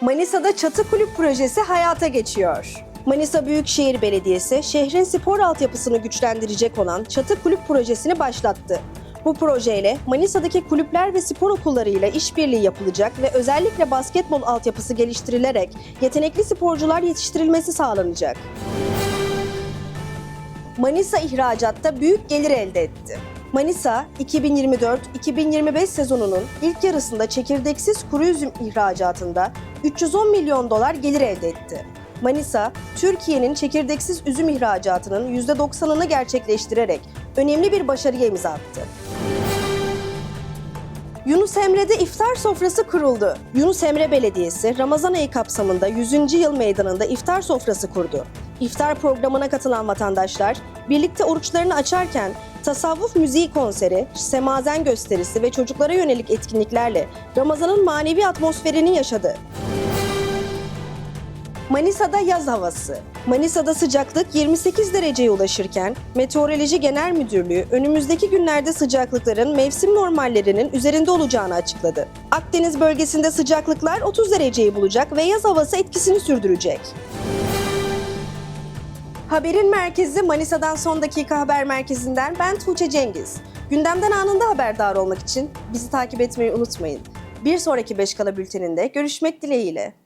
Manisa'da çatı kulüp projesi hayata geçiyor. Manisa Büyükşehir Belediyesi şehrin spor altyapısını güçlendirecek olan çatı kulüp projesini başlattı. Bu projeyle Manisa'daki kulüpler ve spor okullarıyla işbirliği yapılacak ve özellikle basketbol altyapısı geliştirilerek yetenekli sporcular yetiştirilmesi sağlanacak. Manisa ihracatta büyük gelir elde etti. Manisa 2024-2025 sezonunun ilk yarısında çekirdeksiz kuru üzüm ihracatında 310 milyon dolar gelir elde etti. Manisa, Türkiye'nin çekirdeksiz üzüm ihracatının %90'ını gerçekleştirerek önemli bir başarıya imza attı. Yunus Emre'de iftar sofrası kuruldu. Yunus Emre Belediyesi Ramazan ayı kapsamında 100. yıl meydanında iftar sofrası kurdu. İftar programına katılan vatandaşlar birlikte oruçlarını açarken tasavvuf müziği konseri, semazen gösterisi ve çocuklara yönelik etkinliklerle Ramazan'ın manevi atmosferini yaşadı. Manisa'da yaz havası. Manisa'da sıcaklık 28 dereceye ulaşırken Meteoroloji Genel Müdürlüğü önümüzdeki günlerde sıcaklıkların mevsim normallerinin üzerinde olacağını açıkladı. Akdeniz bölgesinde sıcaklıklar 30 dereceyi bulacak ve yaz havası etkisini sürdürecek. Haberin merkezi Manisa'dan son dakika haber merkezinden ben Tuğçe Cengiz. Gündemden anında haberdar olmak için bizi takip etmeyi unutmayın. Bir sonraki Beşkala bülteninde görüşmek dileğiyle.